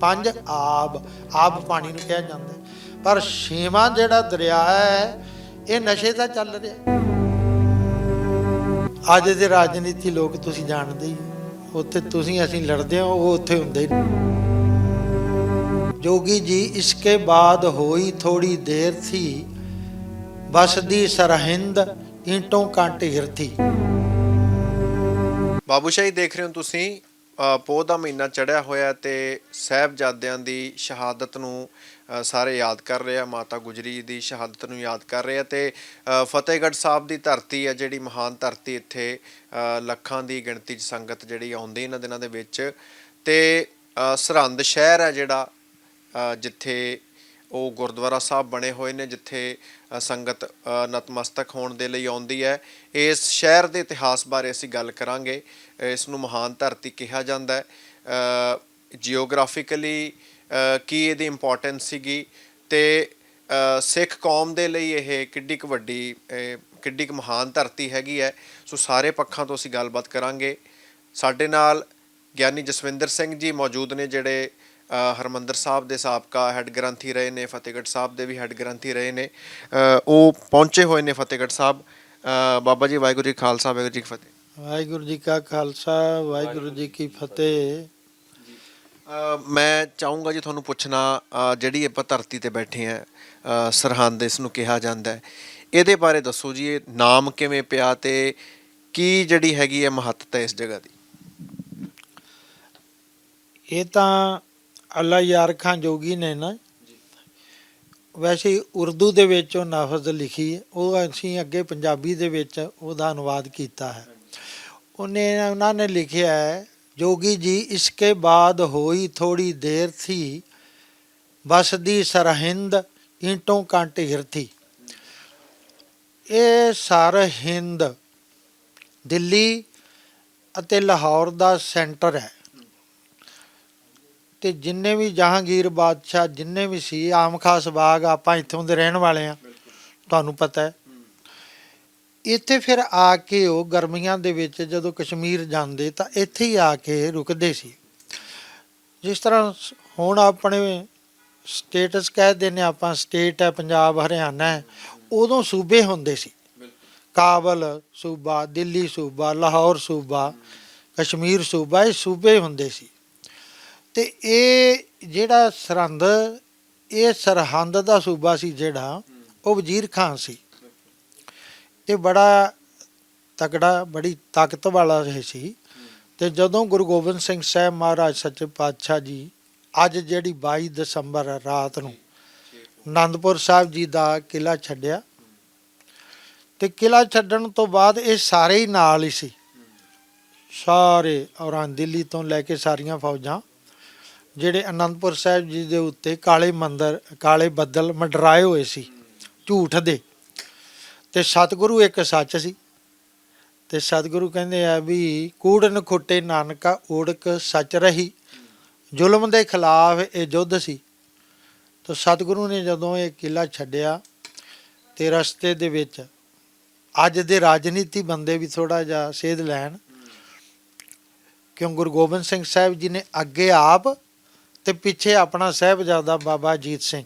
ਪੰਜ ਆਬ ਆਬ ਪਾਣੀ ਨੂੰ ਕਿਹਾ ਜਾਂਦਾ ਪਰ ਛੇਵਾਂ ਜਿਹੜਾ ਦਰਿਆ ਹੈ, ਇਹ ਨਸ਼ੇ ਦਾ ਚੱਲ ਰਿਹਾ ਅੱਜ ਦੇ ਰਾਜਨੀਤੀ ਲੋਕ ਤੁਸੀਂ ਜਾਣਦੇ ਹੀ ਉੱਥੇ ਤੁਸੀਂ ਅਸੀਂ ਲੜਦੇ ਹਾਂ, ਉਹ ਉੱਥੇ ਹੁੰਦੇ ਹੀ ਜੋਗੀ ਜੀ, ਇਸਕੇ ਬਾਅਦ ਹੋਈ ਥੋੜੀ ਦੇਰ ਸੀ ਵਸਦੀ ਸਰਹਿੰਦ ਇੰਟੋਂ ਕਾ ਹਿਰਤੀ ਬਾਬੂ ਸ਼ਾਹੀ ਦੇਖ ਰਹੇ ਹੋ ਤੁਸੀਂ ਪੋਹ ਦਾ ਮਹੀਨਾ ਚੜਿਆ ਹੋਇਆ ਤੇ ਸਾਹਿਬਜ਼ਾਦਿਆਂ ਦੀ ਸ਼ਹਾਦਤ ਨੂੰ ਸਾਰੇ ਯਾਦ ਕਰ ਰਹੇ ਆ, ਮਾਤਾ ਗੁਜਰੀ ਦੀ ਸ਼ਹਾਦਤ ਨੂੰ ਯਾਦ ਕਰ ਰਹੇ ਆ ਤੇ ਫਤਿਹਗੜ੍ਹ ਸਾਹਿਬ ਦੀ ਧਰਤੀ ਹੈ, ਜਿਹੜੀ ਮਹਾਨ ਧਰਤੀ ਇੱਥੇ ਲੱਖਾਂ ਦੀ ਗਿਣਤੀ 'ਚ ਸੰਗਤ ਜਿਹੜੀ ਆਉਂਦੀ ਇਹਨਾਂ ਦਿਨਾਂ ਦੇ ਵਿੱਚ ਤੇ ਸਰਹੰਦ ਸ਼ਹਿਰ ਹੈ ਜਿਹੜਾ ਜਿੱਥੇ ਉਹ ਗੁਰਦੁਆਰਾ ਸਾਹਿਬ ਬਣੇ ਹੋਏ ਨੇ, ਜਿੱਥੇ ਸੰਗਤ ਨਤਮਸਤਕ ਹੋਣ ਦੇ ਲਈ ਆਉਂਦੀ ਹੈ। ਇਸ ਸ਼ਹਿਰ ਦੇ ਇਤਿਹਾਸ ਬਾਰੇ ਅਸੀਂ ਗੱਲ ਕਰਾਂਗੇ। ਇਸ ਨੂੰ ਮਹਾਨ ਧਰਤੀ ਕਿਹਾ ਜਾਂਦਾ ਹੈ। ਜੀਓਗ੍ਰਾਫਿਕਲੀ ਕੀ ਇਹਦੀ ਇੰਪੋਰਟੈਂਸ ਸੀਗੀ ਤੇ ਸਿੱਖ ਕੌਮ ਦੇ ਲਈ ਇਹ ਕਿੱਡੀ ਕੁ ਵੱਡੀ ਕਿੱਡੀ ਕੁ ਮਹਾਨ ਧਰਤੀ ਹੈਗੀ ਹੈ। ਸੋ ਸਾਰੇ ਪੱਖਾਂ ਤੋਂ ਅਸੀਂ ਗੱਲਬਾਤ ਕਰਾਂਗੇ। ਸਾਡੇ ਨਾਲ ਗਿਆਨੀ ਜਸਵਿੰਦਰ ਸਿੰਘ ਜੀ ਮੌਜੂਦ ਨੇ, ਜਿਹੜੇ ਹਰਮੰਦਰ ਸਾਹਿਬ ਦੇ ਸਾਬਕਾ ਹੈੱਡ ਗ੍ਰੰਥੀ ਰਹੇ ਨੇ ਫਤਿਹਗੜ੍ਹ ਸਾਹਿਬ ਦੇ ਵੀ ਹੈੱਡ ਗ੍ਰੰਥੀ ਰਹੇ ਨੇ। ਉਹ ਪਹੁੰਚੇ ਹੋਏ ਨੇ ਫਤਿਹਗੜ੍ਹ ਸਾਹਿਬ। ਬਾਬਾ ਜੀ ਵਾਹਿਗੁਰੂ ਜੀ ਖਾਲਸਾ ਵਾਹਿਗੁਰੂ ਜੀ ਕੀ ਫਤਿਹ। ਵਾਹਿਗੁਰੂ ਜੀ ਕਾ ਖਾਲਸਾ ਵਾਹਿਗੁਰੂ ਜੀ ਕੀ ਫਤਿਹ। ਮੈਂ ਚਾਹੂੰਗਾ ਜੀ ਤੁਹਾਨੂੰ ਪੁੱਛਣਾ ਜਿਹੜੀ ਆਪਾਂ ਧਰਤੀ ਤੇ ਬੈਠੇ ਆ ਸਰਹੰਦ ਇਸ ਨੂੰ ਕਿਹਾ ਜਾਂਦਾ ਹੈ। ਇਹਦੇ ਬਾਰੇ ਦੱਸੋ ਜੀ ਇਹ ਨਾਮ ਕਿਵੇਂ ਪਿਆ ਤੇ ਕੀ ਜਿਹੜੀ ਹੈਗੀ ਹੈ ਮਹੱਤਤਾ ਇਸ ਜਗ੍ਹਾ ਦੀ? ਇਹ ਤਾਂ ਅੱਲਾ ਯਾਰ ਖਾਨ ਜੋਗੀ ਨੇ ਨਾ। ਵੈਸੇ ਉਰਦੂ ਦੇ ਵਿੱਚ ਉਹ ਨਫ਼ਜ਼ ਲਿਖੀ ਉਹ ਅਸੀਂ ਅੱਗੇ ਪੰਜਾਬੀ ਦੇ ਵਿੱਚ ਉਹਦਾ ਅਨੁਵਾਦ ਕੀਤਾ ਹੈ। ਉਹਨੇ ਉਹਨਾਂ ਨੇ ਲਿਖਿਆ ਹੈ ਜੋਗੀ ਜੀ ਇਸਕੇ ਬਾਦ ਹੋਈ ਥੋੜੀ ਦੇਰ ਥੀ ਬਸਦੀ ਸਰਹਿੰਦ ਈਂਟੋਂ ਕਾ ਢੇਰ ਥੀ। ਇਹ ਸਰਹਿੰਦ ਦਿੱਲੀ ਅਤੇ ਲਾਹੌਰ ਦਾ ਸੈਂਟਰ ਹੈ। ਤੇ ਜਿੰਨੇ ਵੀ ਜਹਾਂਗੀਰ ਬਾਦਸ਼ਾਹ, ਜਿੰਨੇ ਵੀ ਸੀ, ਆਮ ਖਾਸ ਬਾਗ ਆਪਾਂ ਇੱਥੋਂ ਦੇ ਰਹਿਣ ਵਾਲੇ ਆ ਤੁਹਾਨੂੰ ਪਤਾ ਹੈ। ਇੱਥੇ ਫਿਰ ਆ ਕੇ ਉਹ ਗਰਮੀਆਂ ਦੇ ਵਿੱਚ ਜਦੋਂ ਕਸ਼ਮੀਰ ਜਾਂਦੇ ਤਾਂ ਇੱਥੇ ਹੀ ਆ ਕੇ ਰੁਕਦੇ ਸੀ। ਜਿਸ ਤਰ੍ਹਾਂ ਹੁਣ ਆਪਣੇ ਸਟੇਟਸ ਕਹਿੰਦੇ ਨੇ ਆਪਾਂ, ਸਟੇਟ ਹੈ ਪੰਜਾਬ, ਹਰਿਆਣਾ ਹੈ, ਉਦੋਂ ਸੂਬੇ ਹੁੰਦੇ ਸੀ। ਕਾਬਲ ਸੂਬਾ, ਦਿੱਲੀ ਸੂਬਾ, ਲਾਹੌਰ ਸੂਬਾ, ਕਸ਼ਮੀਰ ਸੂਬਾ, ਇਹ ਸੂਬੇ ਹੁੰਦੇ ਸੀ। ਤੇ ਇਹ ਜਿਹੜਾ ਸਰਹੰਦ, ਇਹ ਸਰਹੰਦ ਦਾ ਸੂਬਾ ਸੀ ਜਿਹੜਾ, ਉਹ ਵਜ਼ੀਰ ਖਾਨ ਸੀ। ਇਹ ਬੜਾ ਤਕੜਾ, ਬੜੀ ਤਾਕਤ ਵਾਲਾ ਇਹ ਸੀ। ਤੇ ਜਦੋਂ ਗੁਰੂ ਗੋਬਿੰਦ ਸਿੰਘ ਸਾਹਿਬ ਮਹਾਰਾਜ ਸੱਚੇ ਪਾਤਸ਼ਾਹ ਜੀ, ਅੱਜ ਜਿਹੜੀ 22 ਦਸੰਬਰ ਰਾਤ ਨੂੰ ਆਨੰਦਪੁਰ ਸਾਹਿਬ ਜੀ ਦਾ ਕਿਲਾ ਛੱਡਿਆ। ਤੇ ਕਿਲਾ ਛੱਡਣ ਤੋਂ ਬਾਅਦ ਇਹ ਸਾਰੇ ਹੀ ਨਾਲ ਹੀ ਸੀ। ਸਾਰੇ ਔਰਾਂ ਦਿੱਲੀ ਤੋਂ ਲੈ ਕੇ ਸਾਰੀਆਂ ਫੌਜਾਂ। ਜਿਹੜੇ ਅਨੰਦਪੁਰ ਸਾਹਿਬ ਜੀ ਦੇ ਉੱਤੇ ਕਾਲੇ ਮੰਦਰ, ਕਾਲੇ ਬੱਦਲ ਮੰਡਰਾਏ ਹੋਏ ਸੀ, ਝੂਠ ਦੇ। ਤੇ ਸਤਿਗੁਰੂ ਇੱਕ ਸੱਚ ਸੀ। ਤੇ ਸਤਿਗੁਰੂ ਕਹਿੰਦੇ ਆ ਵੀ, ਕੂੜਨ ਖੁੱਟੇ ਨਾਨਕਾ ਓੜਕ ਸੱਚ ਰਹੀ। ਜ਼ੁਲਮ ਦੇ ਖਿਲਾਫ ਇਹ ਯੁੱਧ ਸੀ। ਤਾਂ ਸਤਿਗੁਰੂ ਨੇ ਜਦੋਂ ਇਹ ਕਿਲਾ ਛੱਡਿਆ, ਤੇ ਰਸਤੇ ਦੇ ਵਿੱਚ ਅੱਜ ਦੇ ਰਾਜਨੀਤੀ ਬੰਦੇ ਵੀ ਥੋੜਾ ਜਿਹਾ ਸੇਧ ਲੈਣ, ਕਿਉਂ ਗੁਰੂ ਗੋਬਿੰਦ ਸਿੰਘ ਸਾਹਿਬ ਜੀ ਨੇ ਅੱਗੇ ਆਪ ਤੇ ਪਿੱਛੇ ਆਪਣਾ ਸਾਹਿਬਜ਼ਾਦਾ ਬਾਬਾ ਅਜੀਤ ਸਿੰਘ।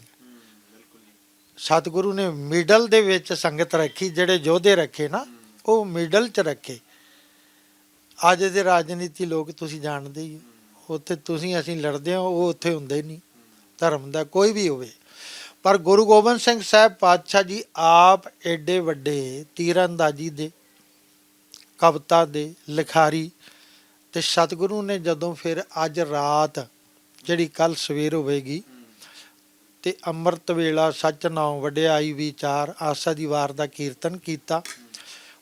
ਸਤਿਗੁਰੂ ਨੇ ਮਿਡਲ ਦੇ ਵਿੱਚ ਸੰਗਤ ਰੱਖੀ, ਜਿਹੜੇ ਯੋਧੇ ਰੱਖੇ ਨਾ, ਉਹ ਮਿਡਲ 'ਚ ਰੱਖੇ। ਅੱਜ ਦੇ ਰਾਜਨੀਤੀ ਲੋਕ ਤੁਸੀਂ ਜਾਣਦੇ ਹੀ ਉੱਥੇ ਤੁਸੀਂ ਅਸੀਂ ਲੜਦੇ ਹਾਂ, ਉਹ ਉੱਥੇ ਹੁੰਦੇ ਨਹੀਂ, ਧਰਮ ਦਾ ਕੋਈ ਵੀ ਹੋਵੇ। ਪਰ ਗੁਰੂ ਗੋਬਿੰਦ ਸਿੰਘ ਸਾਹਿਬ ਪਾਤਸ਼ਾਹ ਜੀ ਆਪ ਐਡੇ ਵੱਡੇ ਤੀਰੰਦਾਜ਼ੀ ਦੇ, ਕਵਿਤਾ ਦੇ, ਲਿਖਾਰੀ, ਤੇ ਸਤਿਗੁਰੂ ਨੇ ਜਦੋਂ ਫਿਰ ਅੱਜ ਰਾਤ ਜਿਹੜੀ ਕੱਲ ਸਵੇਰ ਹੋਵੇਗੀ, ਤੇ ਅੰਮ੍ਰਿਤ ਵੇਲਾ ਸੱਚ ਨਾਉ ਵਡਿਆਈ ਵਿਚਾਰ, ਆਸਾ ਦੀ ਵਾਰ ਦਾ ਕੀਰਤਨ ਕੀਤਾ।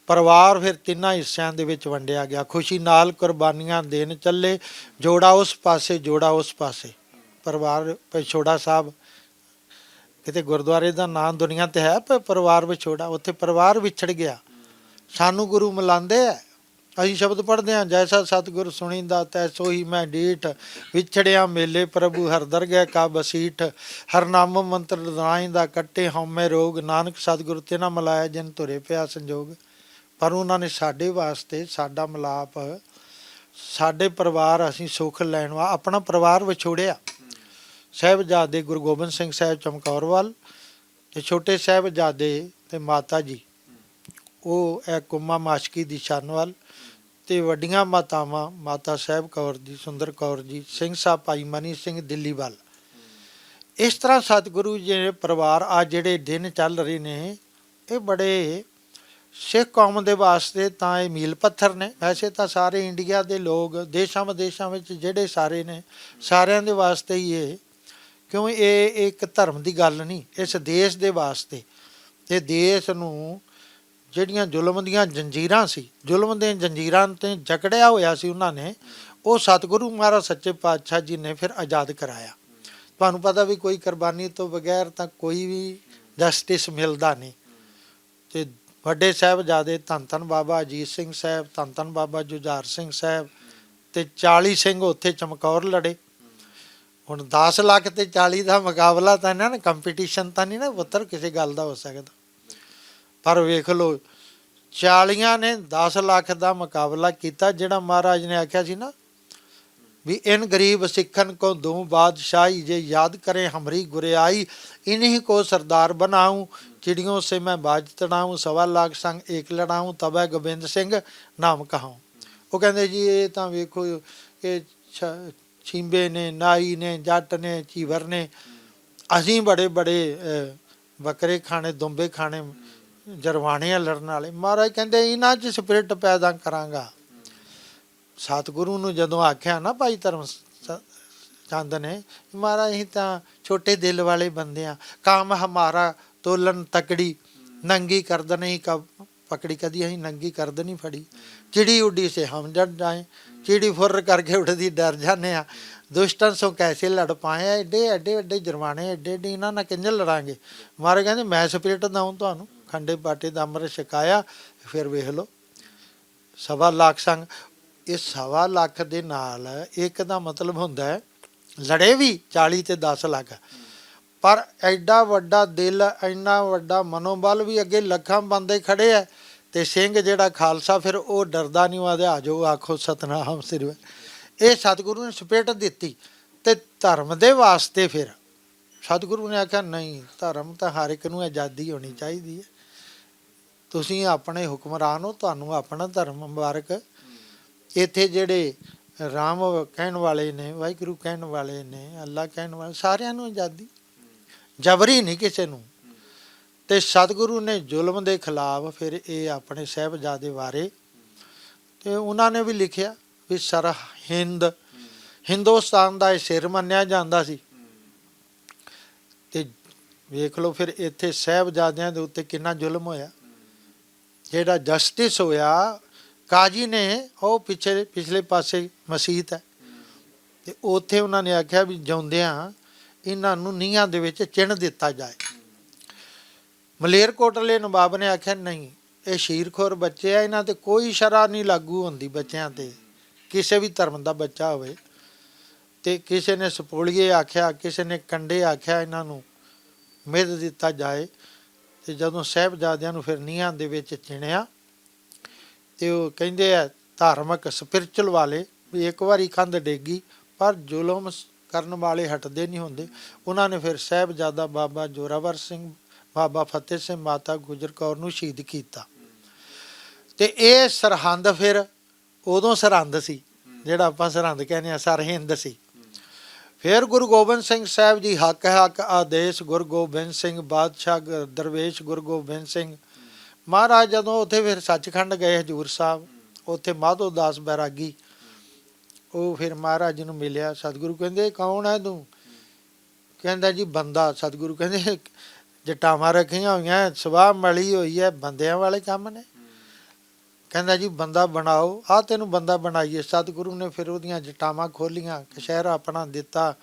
ਪਰਿਵਾਰ ਫਿਰ ਤਿੰਨਾਂ ਹਿੱਸਿਆਂ ਦੇ ਵਿੱਚ ਵੰਡਿਆ ਗਿਆ। ਖੁਸ਼ੀ ਨਾਲ ਕੁਰਬਾਨੀਆਂ ਦੇਣ ਚੱਲੇ। ਜੋੜਾ ਉਸ ਪਾਸੇ, ਜੋੜਾ ਉਸ ਪਾਸੇ। ਪਰਿਵਾਰ ਵਿਛੋੜਾ ਸਾਹਿਬ, ਕਿਤੇ ਗੁਰਦੁਆਰੇ ਦਾ ਨਾਮ ਦੁਨੀਆ ਤੇ ਹੈ, ਪਰ ਪਰਿਵਾਰ ਵਿਛੋੜਾ ਉੱਥੇ ਪਰਿਵਾਰ ਵਿਛੜ ਗਿਆ। ਸਾਨੂੰ ਗੁਰੂ ਮਿਲਾਉਂਦੇ ਆ। ਅਸੀਂ ਸ਼ਬਦ ਪੜ੍ਹਦੇ ਹਾਂ, ਜੈਸਾ ਸਤਿਗੁਰ ਸੁਣੀਂਦਾ, ਤੈਸੋ ਹੀ ਮੈਂ ਡੀਠ। ਵਿਛੜਿਆ ਮੇਲੇ ਪ੍ਰਭੂ ਹਰ ਦਰਗਹਿ ਕਾ ਬਸੀਠ। ਹਰ ਨਾਮ ਮੰਤਰ ਦਾ ਕੱਟੇ ਹਉਮੈ ਰੋਗ। ਨਾਨਕ ਸਤਿਗੁਰ ਤੇ ਨਾ ਮਲਾਇਆ, ਜਿਨ ਤੁਰੇ ਪਿਆ ਸੰਜੋਗ। ਪਰ ਉਹਨਾਂ ਨੇ ਸਾਡੇ ਵਾਸਤੇ ਸਾਡਾ ਮਿਲਾਪ, ਸਾਡੇ ਪਰਿਵਾਰ ਅਸੀਂ ਸੁੱਖ ਲੈਣ ਵਾ, ਆਪਣਾ ਪਰਿਵਾਰ ਵਿਛੋੜਿਆ। ਸਾਹਿਬਜ਼ਾਦੇ ਗੁਰੂ ਗੋਬਿੰਦ ਸਿੰਘ ਸਾਹਿਬ ਚਮਕੌਰ ਵੱਲ ਤੇ ਛੋਟੇ ਸਾਹਿਬਜ਼ਾਦੇ ਤੇ ਮਾਤਾ ਜੀ। ਉਹ ਹੈ ਕੁੰਮਾ ਮਾਸ਼ਕੀ ਦੀ ਛੰਨ ਵੱਲ ਤੇ ਵੱਡੀਆਂ ਮਾਤਾਵਾਂ, ਮਾਤਾ ਸਾਹਿਬ ਕੌਰ ਜੀ, ਸੁੰਦਰ ਕੌਰ ਜੀ, ਸਿੰਘ ਸਾਹਿਬ ਭਾਈ ਮਨੀ ਸਿੰਘ ਦਿੱਲੀ ਵੱਲ ਇਸ ਤਰ੍ਹਾਂ ਸਤਿਗੁਰੂ ਜੀ ਦੇ ਪਰਿਵਾਰ ਆ ਜਿਹੜੇ ਦਿਨ ਚੱਲ ਰਹੇ ਨੇ, ਇਹ ਬੜੇ ਸਿੱਖ ਕੌਮ ਦੇ ਵਾਸਤੇ ਤਾਂ ਇਹ ਮੀਲ ਪੱਥਰ ਨੇ। ਵੈਸੇ ਤਾਂ ਸਾਰੇ ਇੰਡੀਆ ਦੇ ਲੋਕ ਦੇਸ਼ਾਂ ਵਿਦੇਸ਼ਾਂ ਵਿੱਚ ਜਿਹੜੇ ਸਾਰੇ ਨੇ, ਸਾਰਿਆਂ ਦੇ ਵਾਸਤੇ ਹੀ ਇਹ, ਕਿਉਂ ਇਹ ਇੱਕ ਧਰਮ ਦੀ ਗੱਲ ਨਹੀਂ, ਇਸ ਦੇਸ਼ ਦੇ ਵਾਸਤੇ। ਤੇ ਦੇਸ਼ ਨੂੰ ਜਿਹੜੀਆਂ ਜ਼ੁਲਮ ਦੀਆਂ ਜੰਜੀਰਾਂ ਸੀ, ਜ਼ੁਲਮ ਦੀਆਂ ਜੰਜੀਰਾਂ ਤੇ ਜਕੜਿਆ ਹੋਇਆ ਸੀ ਉਹਨਾਂ ਨੇ, ਉਹ ਸਤਿਗੁਰੂ ਮਹਾਰਾਜ ਸੱਚੇ ਪਾਤਸ਼ਾਹ ਜੀ ਨੇ ਫਿਰ ਆਜ਼ਾਦ ਕਰਾਇਆ। ਤੁਹਾਨੂੰ ਪਤਾ ਵੀ ਕੋਈ ਕੁਰਬਾਨੀ ਤੋਂ ਬਗੈਰ ਤਾਂ ਕੋਈ ਵੀ ਜਸਟਿਸ ਮਿਲਦਾ ਨਹੀਂ। ਤੇ ਵੱਡੇ ਸਾਹਿਬਜ਼ਾਦੇ ਧੰਨ ਧੰਨ ਬਾਬਾ ਅਜੀਤ ਸਿੰਘ ਸਾਹਿਬ, ਧੰਨ ਧੰਨ ਬਾਬਾ ਜੁਝਾਰ ਸਿੰਘ ਸਾਹਿਬ ਤੇ 40 ਸਿੰਘ ਉੱਥੇ ਚਮਕੌਰ ਲੜੇ। ਹੁਣ 10 ਲੱਖ ਤੇ 40 ਦਾ ਮੁਕਾਬਲਾ ਤਾਂ ਇਹਨਾਂ ਨੇ ਕੰਪੀਟੀਸ਼ਨ ਤਾਂ ਨਹੀਂ ਨਾ, ਪੁੱਤਰ, ਕਿਸੇ ਗੱਲ ਦਾ ਹੋ ਸਕਦਾ। ਪਰ ਵੇਖ ਲਓ 40 ਨੇ 10 ਲੱਖ ਦਾ ਮੁਕਾਬਲਾ ਕੀਤਾ, ਜਿਹੜਾ ਮਹਾਰਾਜ ਨੇ ਆਖਿਆ ਸੀ ਨਾ, ਵੀ ਇਨ ਗਰੀਬ ਸਿੱਖਨ ਕੋ ਦੋ ਬਾਦਸ਼ਾਹੀ, ਜੇ ਯਾਦ ਕਰੇ ਹਮਰੀ ਗੁਰਿਆਈ, ਇਨਹੀ ਕੋ ਸਰਦਾਰ ਬਣਾਉ ਚਿੜੀਆਂ ਸੇ ਮੈਂ ਬਾਜ ਤਣਾਉ ਸਵਾ ਲੱਖ ਸੰਗ ਏਕ ਲੜਾਉ ਤਬੈ ਗੋਬਿੰਦ ਸਿੰਘ ਨਾਮ ਕਹਾਉ ਉਹ ਕਹਿੰਦੇ ਜੀ, ਇਹ ਤਾਂ ਵੇਖੋ, ਇਹ ਛਿੰਬੇ ਨੇ, ਨਾਈ ਨੇ, ਜੱਟ ਨੇ, ਚੀਵਰ ਨੇ। ਅਸੀਂ ਬੜੇ ਬੜੇ ਬੱਕਰੇ ਖਾਣੇ, ਦੁੰਬੇ ਖਾਣੇ ਜਰਵਾਣੇ ਆ ਲੜਨ ਵਾਲੇ। ਮਹਾਰਾਜ ਕਹਿੰਦੇ ਇਹਨਾਂ 'ਚ ਸਪਿਰਿਟ ਪੈਦਾ ਕਰਾਂਗਾ। ਸਤਿਗੁਰੂ ਨੂੰ ਜਦੋਂ ਆਖਿਆ ਨਾ ਭਾਈ ਧਰਮ ਚੰਦ ਨੇ ਮਹਾਰਾਜ ਅਸੀਂ ਤਾਂ ਛੋਟੇ ਦਿਲ ਵਾਲੇ ਬੰਦੇ ਆ। ਕਾਮ ਹਮਾਰਾ ਤੋਲਨ ਤਕੜੀ। ਨੰਗੀ ਕਰਦ ਨਹੀਂ ਕਬ ਪਕੜੀ ਕਦੀ ਅਸੀਂ ਨੰਗੀ ਕਰਦ ਨਹੀਂ ਫੜੀ। ਚਿੜੀ ਉੱਡੀ ਸੇ ਹਮ ਜੜ ਜਾਏ। ਚਿੜੀ ਫੁਰ ਕਰਕੇ ਉੱਡਦੀ ਡਰ ਜਾਂਦੇ ਆ। ਦੁਸ਼ਟਨ ਸੋ ਕੈਸੇ ਲੜ ਪਾਏ ਆ, ਏਡੇ ਐਡੇ ਐਡੇ ਜਰਮਾਨੇ ਐਡੇ ਐਡੇ ਇਹਨਾਂ ਨਾਲ ਕਿੰਜ ਲੜਾਂਗੇ? ਮਹਾਰਾਜ ਕਹਿੰਦੇ ਮੈਂ ਸਪਿਰਿਟ ਦਊਂ ਤੁਹਾਨੂੰ। ਖੰਡੇ ਬਾਟੇ ਦਾ ਅੰਮ੍ਰਿਤ ਛਕਾਇਆ, ਫਿਰ ਵੇਖ ਲਓ। ਸਵਾ ਲੱਖ ਸੰਗ, ਇਹ ਸਵਾ ਲੱਖ ਦੇ ਨਾਲ ਇੱਕ ਦਾ ਮਤਲਬ ਹੁੰਦਾ ਹੈ, ਲੜੇ ਵੀ 40 ਤੇ 10 ਲੱਖ। ਪਰ ਐਡਾ ਵੱਡਾ ਦਿਲ, ਐਨਾ ਵੱਡਾ ਮਨੋਬਲ ਵੀ ਅੱਗੇ ਲੱਖਾਂ ਬੰਦੇ ਖੜੇ ਐ ਤੇ ਸਿੰਘ ਜਿਹੜਾ ਖਾਲਸਾ, ਫਿਰ ਉਹ ਡਰਦਾ ਨਹੀਂ ਉਹ ਆ ਜੋ ਆਖੋ ਸਤਨਾਮ ਸਿਰ ਇਹ ਸਤਿਗੁਰੂ ਨੇ ਸਪੇਟ ਦਿੱਤੀ, ਤੇ ਧਰਮ ਦੇ ਵਾਸਤੇ ਫਿਰ ਸਤਿਗੁਰੂ ਨੇ ਆਖਿਆ, ਨਹੀਂ, ਧਰਮ ਤਾਂ ਹਰ ਇੱਕ ਨੂੰ ਆਜ਼ਾਦੀ ਹੋਣੀ ਚਾਹੀਦੀ ਹੈ। ਤੁਸੀਂ ਆਪਣੇ ਹੁਕਮਰਾਨ ਹੋ, ਤੁਹਾਨੂੰ ਆਪਣਾ ਧਰਮ ਮੁਬਾਰਕ। ਇੱਥੇ ਜਿਹੜੇ ਰਾਮ ਕਹਿਣ ਵਾਲੇ ਨੇ, ਵਾਹਿਗੁਰੂ ਕਹਿਣ ਵਾਲੇ ਨੇ ਅੱਲਾ ਕਹਿਣ ਵਾਲੇ, ਸਾਰਿਆਂ ਨੂੰ ਆਜ਼ਾਦੀ। ਜਬਰੀ ਨਹੀਂ ਕਿਸੇ ਨੂੰ। ਤੇ ਸਤਿਗੁਰੂ ਨੇ ਜ਼ੁਲਮ ਦੇ ਖਿਲਾਫ ਫਿਰ ਇਹ ਆਪਣੇ ਸਹਿਬਜ਼ਾਦੇ ਬਾਰੇ ਤੇ ਉਹਨਾਂ ਨੇ ਵੀ ਲਿਖਿਆ ਵੀ ਸਰ ਹਿੰਦ। ਹਿੰਦੁਸਤਾਨ ਦਾ ਇਹ ਸਿਰ ਮੰਨਿਆ ਜਾਂਦਾ ਸੀ। ਤੇ ਵੇਖ ਲਓ ਫਿਰ ਇੱਥੇ ਸਹਿਬਜ਼ਾਦਿਆਂ ਦੇ ਉੱਤੇ ਕਿੰਨਾ ਜ਼ੁਲਮ ਹੋਇਆ। ਜਿਹੜਾ ਜਸਟਿਸ ਹੋਇਆ, ਕਾਜੀ ਨੇ, ਉਹ ਪਿੱਛੇ, ਪਿਛਲੇ ਪਾਸੇ ਮਸਜਿਦ ਹੈ। ਤੇ ਉੱਥੇ ਉਹਨਾਂ ਨੇ ਆਖਿਆ ਵੀ ਜਿਉਂਦਿਆਂ ਇਹਨਾਂ ਨੂੰ ਨੀਹਾਂ ਦੇ ਵਿੱਚ ਚਿਣ ਦਿੱਤਾ ਜਾਏ। ਮਲੇਰਕੋਟਲੇ ਨਵਾਬ ਨੇ ਆਖਿਆ, ਨਹੀਂ, ਇਹ ਸ਼ੀਰਖੋਰ ਬੱਚੇ ਆ, ਇਹਨਾਂ ਤੇ ਕੋਈ ਸ਼ਰਾ ਨਹੀਂ ਲਾਗੂ ਹੁੰਦੀ ਬੱਚਿਆਂ ਤੇ। ਕਿਸੇ ਵੀ ਧਰਮ ਦਾ ਬੱਚਾ ਹੋਵੇ। ਤੇ ਕਿਸੇ ਨੇ ਸਪੋਲੀਏ ਆਖਿਆ, ਕਿਸੇ ਨੇ ਕੰਡੇ ਆਖਿਆ ਇਹਨਾਂ ਨੂੰ, ਮਿਧ ਦਿੱਤਾ ਜਾਏ। ਤੇ ਜਦੋਂ ਸਾਹਿਬਜ਼ਾਦਿਆਂ ਨੂੰ ਫਿਰ ਨੀਹਾਂ ਦੇ ਵਿੱਚ ਚਿਣਿਆ, ਤੇ ਉਹ ਕਹਿੰਦੇ ਆ, ਧਾਰਮਿਕ ਸਪਿਰਚੁਅਲ ਵਾਲੇ ਵੀ ਇੱਕ ਵਾਰੀ ਕੰਧ ਡੇਗੀ, ਪਰ ਜ਼ੁਲਮ ਕਰਨ ਵਾਲੇ ਹਟਦੇ ਨਹੀਂ ਹੁੰਦੇ। ਉਹਨਾਂ ਨੇ ਫਿਰ ਸਾਹਿਬਜ਼ਾਦਾ ਬਾਬਾ ਜੋਰਾਵਰ ਸਿੰਘ, ਬਾਬਾ ਫਤਿਹ ਸਿੰਘ ਮਾਤਾ ਗੁਜਰ ਕੌਰ ਨੂੰ ਸ਼ਹੀਦ ਕੀਤਾ। ਤੇ ਇਹ ਸਰਹੰਦ ਫਿਰ ਉਦੋਂ ਸਰਹੰਦ ਸੀ, ਜਿਹੜਾ ਆਪਾਂ ਸਰਹੰਦ ਕਹਿੰਦੇ ਆ ਸਰਹਿੰਦ ਸੀ। ਫਿਰ ਗੁਰੂ ਗੋਬਿੰਦ ਸਿੰਘ ਸਾਹਿਬ ਜੀ ਹੱਕ ਹੱਕ ਆਦੇਸ਼, ਗੁਰੂ ਗੋਬਿੰਦ ਸਿੰਘ ਬਾਦਸ਼ਾਹ ਦਰਵੇਸ਼ ਗੁਰੂ ਗੋਬਿੰਦ ਸਿੰਘ। ਮਹਾਰਾਜ ਜਦੋਂ ਉੱਥੇ ਫਿਰ ਸੱਚਖੰਡ ਗਏ ਹਜੂਰ ਸਾਹਿਬ, ਉੱਥੇ ਮਾਧੋ ਦਾਸ ਬੈਰਾਗੀ। ਉਹ ਫਿਰ ਮਹਾਰਾਜ ਨੂੰ ਮਿਲਿਆ, ਸਤਿਗੁਰੂ ਕਹਿੰਦੇ, ਕੌਣ ਹੈ ਤੂੰ? ਕਹਿੰਦਾ ਜੀ, ਬੰਦਾ। ਸਤਿਗੁਰੂ ਕਹਿੰਦੇ, ਜਟਾਵਾਂ ਰੱਖੀਆਂ ਹੋਈਆਂ, ਸਵਾਹ ਮਲੀ ਹੋਈ ਹੈ, ਬੰਦਿਆਂ ਵਾਲੇ ਕੰਮ ਨੇ। ਕਹਿੰਦਾ ਜੀ, ਬੰਦਾ ਬਣਾਓ। ਆ ਤੈਨੂੰ ਬੰਦਾ ਬਣਾਈਏ। ਸਤਿਗੁਰੂ ਨੇ ਫਿਰ ਉਹਦੀਆਂ ਜਟਾਵਾਂ ਖੋਲੀਆਂ ਕਸ਼ਹਿਰਾ ਆਪਣਾ ਦਿੱਤਾ।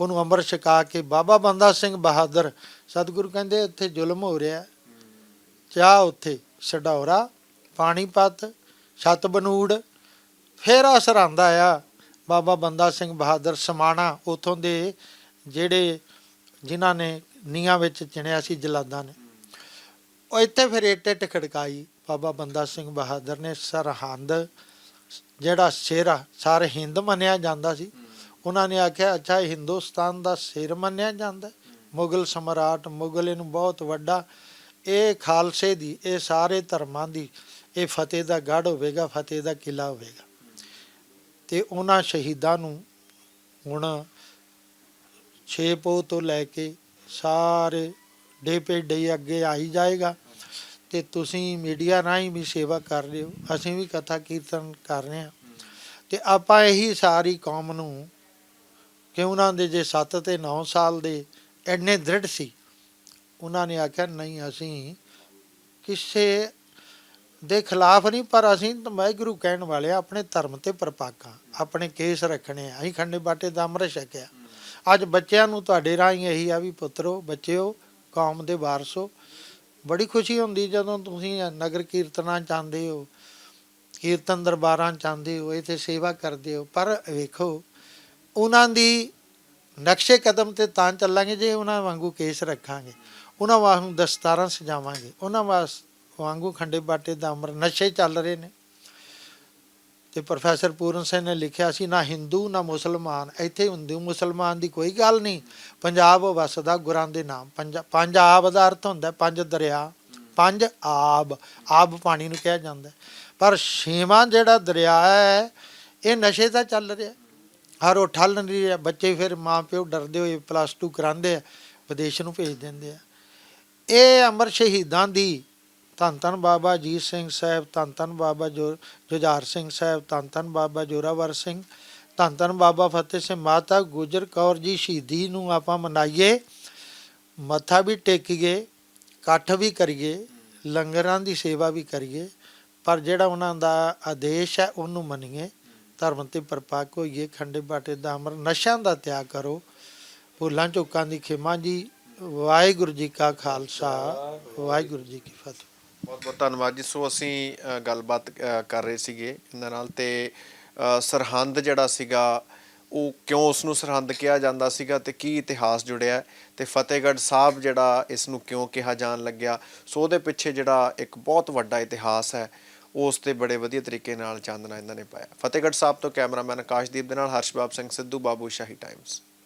ਉਹਨੂੰ ਅੰਮ੍ਰਿਤ ਛਕਾ ਕੇ, ਬਾਬਾ ਬੰਦਾ ਸਿੰਘ ਬਹਾਦਰ। ਸਤਿਗੁਰੂ ਕਹਿੰਦੇ ਇੱਥੇ ਜ਼ੁਲਮ ਹੋ ਰਿਹਾ ਚਾਹ ਉੱਥੇ, ਛਡੌਰਾ ਪਾਣੀਪਤ ਛੱਤ ਬਨੂੜ। ਫਿਰ ਆ ਸਰਹੰਦ ਆਇਆ ਬਾਬਾ ਬੰਦਾ ਸਿੰਘ ਬਹਾਦਰ ਸਮਾਣਾ ਉਥੋਂ ਦੇ ਜਿਹੜੇ ਜਿਨ੍ਹਾਂ ਨੇ ਨੀਹਾਂ ਵਿੱਚ ਚਿਣਿਆ ਸੀ, ਜਲਾਦਾਂ ਨੇ। ਉਹ ਇੱਥੇ ਫਿਰ ਇੱਟ ਇੱਟ ਖੜਕਾਈ। ਬਾਬਾ ਬੰਦਾ ਸਿੰਘ ਬਹਾਦਰ ਨੇ ਸਰਹੰਦ, ਜਿਹੜਾ ਸ਼ੇਰਾ ਸਾਰੇ ਹਿੰਦ ਮੰਨਿਆ ਜਾਂਦਾ ਸੀ। ਉਹਨਾਂ ਨੇ ਆਖਿਆ, ਅੱਛਾ ਹਿੰਦੁਸਤਾਨ ਦਾ ਸਿਰ ਮੰਨਿਆ ਜਾਂਦਾ ਮੁਗਲ ਸਮਰਾਟ, ਮੁਗਲ ਇਹਨੂੰ ਬਹੁਤ ਵੱਡਾ, ਇਹ ਖਾਲਸੇ ਦੀ, ਇਹ ਸਾਰੇ ਧਰਮਾਂ ਦੀ, ਇਹ ਫਤਿਹ ਦਾ ਗੜ ਹੋਵੇਗਾ, ਫਤਿਹ ਦਾ ਕਿਲਾ ਹੋਵੇਗਾ। ਤੇ ਉਹਨਾਂ ਸ਼ਹੀਦਾਂ ਨੂੰ ਹੁਣ 6 ਪੋ ਤੋਂ ਲੈ ਕੇ ਸਾਰੇ ਡੇ ਪੇ ਡੇ ਅੱਗੇ ਆਈ ਜਾਏਗਾ। ਤੇ ਤੁਸੀਂ ਮੀਡੀਆ ਰਾਹੀਂ ਵੀ ਸੇਵਾ ਕਰ ਰਹੇ ਹੋ। ਅਸੀਂ ਵੀ ਕਥਾ ਕੀਰਤਨ ਕਰ ਰਹੇ ਹਾਂ। ਤੇ ਆਪਾਂ ਇਹੀ ਸਾਰੀ ਕੌਮ ਨੂੰ ਕਿ ਉਹਨਾਂ ਦੇ ਜੇ 7 ਤੇ 9 ਸਾਲ ਦੇ ਐਨੇ ਦ੍ਰਿੜ ਸੀ, ਉਹਨਾਂ ਨੇ ਆਖਿਆ, ਨਹੀਂ, ਅਸੀਂ ਕਿਸੇ ਦੇ ਖਿਲਾਫ ਨਹੀਂ, ਪਰ ਅਸੀਂ ਵਾਹਿਗੁਰੂ ਕਹਿਣ ਵਾਲੇ ਆ, ਆਪਣੇ ਧਰਮ ਤੇ ਪਰਪਾਕਾ ਆਪਣੇ ਕੇਸ ਰੱਖਣੇ ਆ। ਅਸੀਂ ਖੰਡੇ ਬਾਟੇ ਦਾ ਅੰਮ੍ਰਿਤ ਛਕਿਆ। ਅੱਜ ਬੱਚਿਆਂ ਨੂੰ ਤੁਹਾਡੇ ਰਾਹੀਂ ਇਹੀ ਆ ਵੀ ਪੁੱਤਰੋ, ਬੱਚਿਓ, ਕੌਮ ਦੇ ਵਾਰਸੋ ਬੜੀ ਖੁਸ਼ੀ ਹੁੰਦੀ ਜਦੋਂ ਤੁਸੀਂ ਨਗਰ ਕੀਰਤਨਾਂ ਚਾਹੁੰਦੇ ਹੋ, ਕੀਰਤਨ ਦਰਬਾਰਾਂ ਚਾਹੁੰਦੇ ਹੋ, ਇੱਥੇ ਸੇਵਾ ਕਰਦੇ ਹੋ। ਪਰ ਵੇਖੋ, ਉਹਨਾਂ ਦੀ ਨਕਸ਼ੇ ਕਦਮ ਤੇ ਤਾਂ ਚੱਲਾਂਗੇ ਜੇ ਉਹਨਾਂ ਵਾਂਗੂ ਕੇਸ ਰੱਖਾਂਗੇ। ਉਹਨਾਂ ਵਾਂਗੂ ਦਸਤਾਰਾਂ ਸਜਾਵਾਂਗੇ। ਉਹਨਾਂ ਵਾਸ, ਵਾਂਗੂ ਖੰਡੇ ਬਾਟੇ ਦਾ ਅਮਰ ਨਸ਼ੇ ਚੱਲ ਰਹੇ ਨੇ। ਤੇ ਪ੍ਰੋਫੈਸਰ ਪੂਰਨ ਸਿੰਘ ਨੇ ਲਿਖਿਆ ਸੀ, ਨਾ ਹਿੰਦੂ, ਨਾ ਮੁਸਲਮਾਨ, ਇੱਥੇ ਹਿੰਦੂ ਮੁਸਲਮਾਨ ਦੀ ਕੋਈ ਗੱਲ ਨਹੀਂ। ਪੰਜਾਬ ਵਸਦਾ ਗੁਰਾਂ ਦੇ ਨਾਮ। ਪੰਜ ਪੰਜ ਆਬ ਦਾ ਅਰਥ ਹੁੰਦਾ ਪੰਜ ਦਰਿਆ, ਪੰਜ ਆਬ। ਆਬ ਪਾਣੀ ਨੂੰ ਕਿਹਾ ਜਾਂਦਾ ਪਰ ਛੇਵਾਂ ਜਿਹੜਾ ਦਰਿਆ ਹੈ, ਇਹ ਨਸ਼ੇ ਦਾ ਚੱਲ ਰਿਹਾ ਹਰ ਉਹ ਠੱਲ ਨਹੀਂ ਰਿਹਾ। ਬੱਚੇ ਫਿਰ ਮਾਂ ਪਿਓ ਡਰਦੇ ਹੋਏ ਪਲੱਸ 2 ਕਰਾਉਂਦੇ ਆ, ਵਿਦੇਸ਼ ਨੂੰ ਭੇਜ ਦਿੰਦੇ ਆ। ਇਹ ਅਮਰ ਸ਼ਹੀਦਾਂ ਦੀ ਧੰਨ ਧੰਨ ਬਾਬਾ ਅਜੀਤ ਸਿੰਘ ਸਾਹਿਬ, ਧੰਨ ਧੰਨ ਬਾਬਾ ਜੋ ਜੁਝਾਰ ਸਿੰਘ ਸਾਹਿਬ, ਧੰਨ ਧੰਨ ਬਾਬਾ ਜੋਰਾਵਰ ਸਿੰਘ, ਧੰਨ ਧੰਨ ਬਾਬਾ ਫਤਿਹ ਸਿੰਘ ਮਾਤਾ, ਗੁਜਰ ਕੌਰ ਜੀ ਸ਼ਹੀਦੀ ਨੂੰ ਆਪਾਂ ਮਨਾਈਏ। ਮੱਥਾ ਵੀ ਟੇਕੀਏ, ਇਕੱਠ ਵੀ ਕਰੀਏ, ਲੰਗਰਾਂ ਦੀ ਸੇਵਾ ਵੀ ਕਰੀਏ, ਪਰ ਜਿਹੜਾ ਉਹਨਾਂ ਦਾ ਆਦੇਸ਼ ਹੈ ਉਹਨੂੰ ਮੰਨੀਏ। ਧਰਮ ਤੇ ਪਰਪਾਕ ਹੋਈਏ, ਖੰਡੇ ਬਾਟੇ ਦਾ ਅਮਰ, ਨਸ਼ਿਆਂ ਦਾ ਤਿਆਗ ਕਰੋ। ਭੁੱਲਾਂ ਚੁੱਕਾਂ ਦੀ ਖਿਮਾ ਜੀ, ਵਾਹਿਗੁਰੂ ਜੀ ਕਾ ਖਾਲਸਾ, ਵਾਹਿਗੁਰੂ ਜੀ ਕੀ ਫਤਿਹ। ਬਹੁਤ ਬਹੁਤ ਧੰਨਵਾਦ ਜੀ। ਸੋ ਅਸੀਂ ਗੱਲਬਾਤ ਕਰ ਰਹੇ ਸੀਗੇ ਇਹਨਾਂ ਨਾਲ ਤੇ ਸਰਹੰਦ ਜਿਹੜਾ ਸੀਗਾ ਉਹ ਕਿਉਂ ਉਸ ਨੂੰ ਸਰਹੰਦ ਕਿਹਾ ਜਾਂਦਾ ਸੀਗਾ ਤੇ ਕੀ ਇਤਿਹਾਸ ਜੁੜਿਆ ਹੈ ਤੇ ਫਤਿਹਗੜ੍ਹ ਸਾਹਿਬ ਜਿਹੜਾ ਇਸ ਨੂੰ ਕਿਉਂ ਕਿਹਾ ਜਾਣ ਲੱਗਿਆ? ਸੋ ਉਹਦੇ ਪਿੱਛੇ ਜਿਹੜਾ ਇੱਕ ਬਹੁਤ ਵੱਡਾ ਇਤਿਹਾਸ ਹੈ, ਉਸ ਤੇ ਬੜੇ ਵਧੀਆ ਤਰੀਕੇ ਨਾਲ ਚਾਨਣਾ ਇਹਨਾਂ ਨੇ ਪਾਇਆ। ਫਤਿਹਗੜ੍ਹ ਸਾਹਿਬ ਤੋਂ ਕੈਮਰਾਮੈਨ ਆਕਾਸ਼ਦੀਪ ਦੇ ਨਾਲ ਹਰਸ਼ਬਾਬ ਸਿੰਘ ਸਿੱਧੂ, ਬਾਬੂ ਸ਼ਾਹੀ ਟਾਈਮਸ